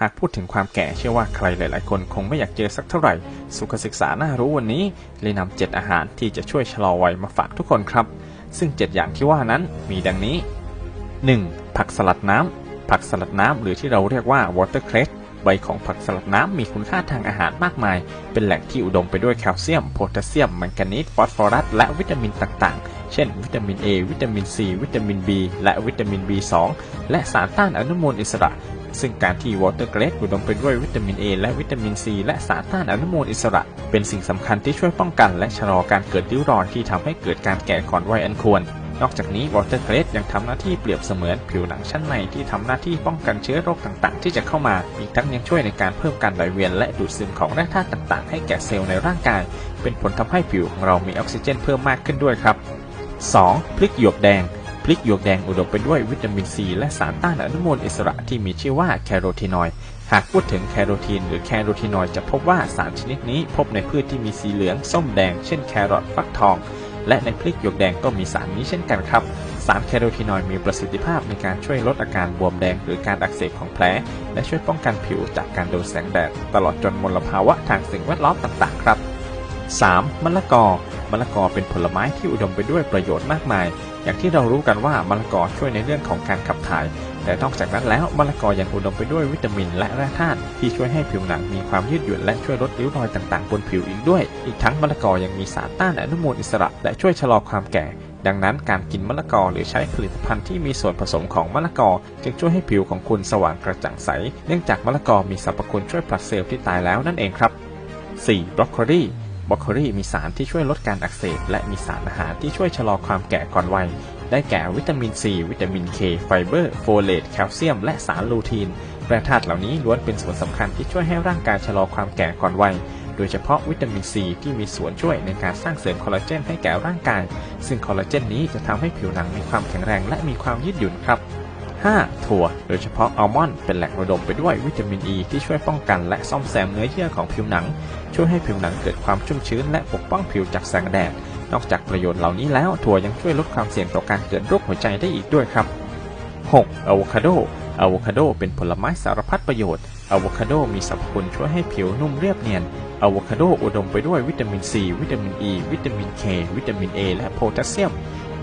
หากพูดถึงความแก่เชื่อว่าใครหลาย ๆ คนคงไม่อยากเจอสักเท่าไหร่ สุขศึกษาน่ารู้วันนี้เลยนำ7อาหารที่จะช่วยชะลอวัยมาฝากทุกคนครับ ซึ่ง7อย่างที่ว่านั้นมีดังนี้ 1. ผักสลัดน้ำ ผักสลัดน้ำหรือที่เราเรียกว่า watercress ใบของผักสลัดน้ำมีคุณค่าทางอาหารมากมาย เป็นแหล่งที่อุดมไปด้วยแคลเซียม โพแทสเซียม แมงกานีส ฟอสฟอรัส และวิตามินต่างๆ เช่น วิตามิน A วิตามิน C วิตามิน B และวิตามิน B2 และสารต้านอนุมูลอิสระ ซึ่งการที่วอเตอร์เกรดอุดมไปด้วยวิตามิน A และวิตามิน C และสารต้านอนุมูลอิสระ เป็นสิ่งสำคัญที่ช่วยป้องกันและชะลอการเกิดริ้วรอยที่ทำให้เกิดการแก่ก่อนวัยอันควร นอกจากนี้วอเตอร์เกรดยังทำหน้าที่เปรียบเสมือนผิวหนังชั้นในที่ทำหน้าที่ป้องกันเชื้อโรคต่างๆ ที่จะเข้ามา อีกทั้งยังช่วยในการเพิ่มการไหลเวียนและดูดซึมของแร่ธาตุต่างๆ ให้แก่เซลล์ในร่างกาย เป็นผลทำให้ผิวของเรามีออกซิเจนเพิ่มมากขึ้นด้วยครับ 2. พริกหยวกแดง พริกหยวกแดงอุดมไปด้วยวิตามินซีและสารต้านอนุมูลอิสระที่มีชื่อว่าแคโรทีนอยด์หากพูดถึงแคโรทีนหรือแคโรทีนอยด์จะพบว่าสารชนิดนี้พบในพืชที่มีสีเหลืองส้มแดงเช่นแครอทฟักทอง และในพริกหยวกแดงก็มีสารนี้เช่นกันครับ สารแคโรทีนอยด์มีประสิทธิภาพในการช่วยลดอาการบวมแดงหรือการอักเสบของแผล และช่วยป้องกันผิวจากการโดนแสงแดด ตลอดจนมลภาวะทางสิ่งแวดล้อมต่างๆ ครับ 3. มะละกอ มะละกอเป็นผลไม้ที่อุดมไปด้วยประโยชน์มากมาย อย่างที่เรารู้กันว่ามะละกอช่วยในเรื่องของการขับถ่าย แต่นอกจากนั้นแล้วมะละกอยังอุดมไปด้วยวิตามินและแร่ธาตุที่ช่วยให้ผิวหนังมีความยืดหยุ่นและช่วยลดริ้วรอยต่างๆบนผิวอีกด้วย อีกทั้งมะละกอยังมีสารต้านอนุมูลอิสระ และช่วยชะลอความแก่ ดังนั้นการกินมะละกอหรือใช้ผลิตภัณฑ์ที่มีส่วนผสมของมะละกอ จึงช่วยให้ผิวของคุณสว่างกระจ่างใส เนื่องจากมะละกอมีสรรพคุณช่วยผลัดเซลล์ที่ตายแล้วนั่นเองครับ 4. บรอกโคลี บรอกโคลีมีสารที่ช่วยลดการอักเสบและมีสารอาหารที่ช่วยชะลอความแก่ก่อนวัย ได้แก่วิตามิน C วิตามิน K ไฟเบอร์โฟเลตแคลเซียม และสารลูทีนแร่ธาตุเหล่านี้ล้วนเป็นส่วนสำคัญที่ช่วยให้ร่างกายชะลอความแก่ก่อนวัย โดยเฉพาะวิตามิน C ที่มีส่วนช่วยในการสร้างเสริมคอลลาเจนให้แก่ร่างกาย ซึ่งคอลลาเจนนี้จะทำให้ผิวหนังมีความแข็งแรงและมีความยืดหยุ่นครับ 5. ถั่ว โดยเฉพาะอัลมอนด์เป็นแหล่งระดมไปด้วยวิตามินอ e ีที่ช่วยป้องกันและซ่อมแซมเนื้อเยื่อของผิวหนัง ช่วยให้ผิวหนังเกิดความชุ่มชื้นและปกป้องผิวจากแสงแดด นอกจากประโยชน์เหล่านี้แล้วถั่วยังช่วยลดความเสี่ยงต่อการเกิดโรคหัวใจได้อีกด้วยครับ 6. อะโวคาโดอะโวคาโดเป็นผลไม้สารพัดประโยชน์อะโวคาโดมีสรรพคุณช่วยให้ผิวนุ่มเรียบเนียนอะโวคาโดอุดมไปด้วยวิตามิน C วิตามิน E วิตามิน K วิตามิน A และโพแทสเซียม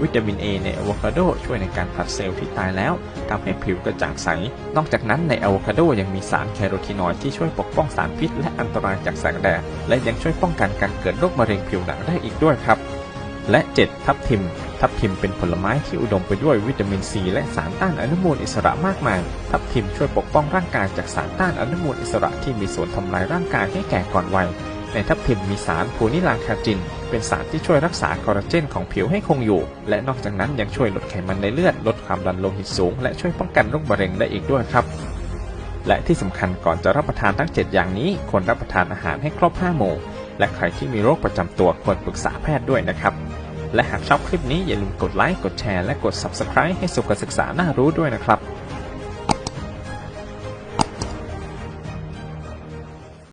วิตามิน A ในอะโวคาโดช่วยในการผลัดเซลล์ที่ตายแล้วทำให้ผิวกระจ่างใส นอกจากนั้นในอะโวคาโดยังมีสารแคโรทีนอยด์ที่ช่วยปกป้องสารพิษ และอันตรายจากแสงแดดและยังช่วยป้องกันการเกิดโรคมะเร็งผิวหนังได้อีกด้วยครับ และ 7. ทับทิม ทับทิมเป็นผลไม้ที่อุดมไปด้วยวิตามินซีและสารต้านอนุมูลอิสระมากมาย ทับทิมช่วยปกป้องร่างกายจากสารต้านอนุมูลอิสระที่มีส่วนทำลายร่างกายให้แก่ก่อนวัยในทับทิมมีสารโพนิลาคาจิน เป็นสารที่ช่วยรักษาคอลลาเจนของผิวให้คงอยู่ และนอกจากนั้นยังช่วยลดไขมันในเลือด ลดความดันโลหิตสูง และช่วยป้องกันโรคมะเร็งได้อีกด้วยครับและที่สำคัญก่อนจะรับประทานทั้ง 7 อย่างนี้ควรรับประทานอาหารให้ครบ 5 หมู่ และใครที่มีโรคประจำตัวควรปรึกษาแพทย์ด้วยนะครับ และหากชอบคลิปนี้อย่าลืมกดไลค์ กดแชร์ และกด Subscribe ให้สุขศึกษาน่ารู้ด้วยนะครับ